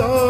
যারে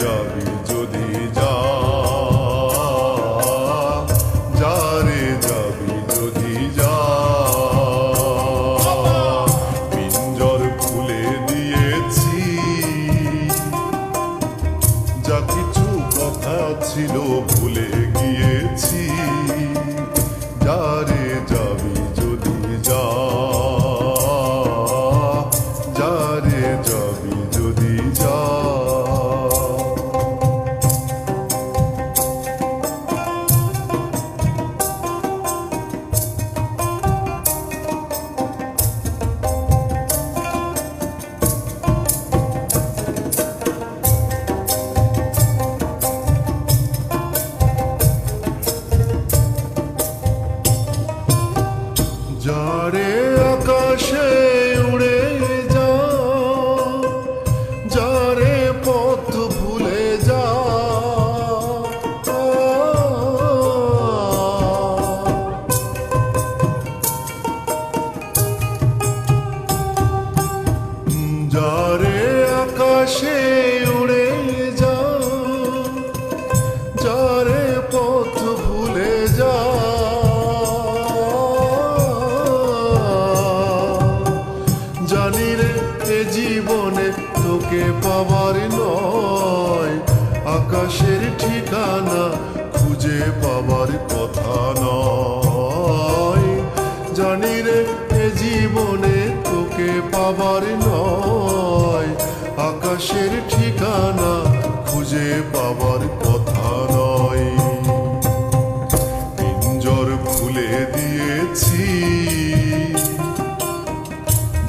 যারে এ জীবনে, তোকে পাবার নয়। আকাশের ঠিকানা খুঁজে পাবার কথা নয়। জানি রে, এ জীবনে তোকে পাবার নয়। আকাশের ঠিকানা খুঁজে পাবার কথা নয়। পিঞ্জর খুলে দিয়েছি।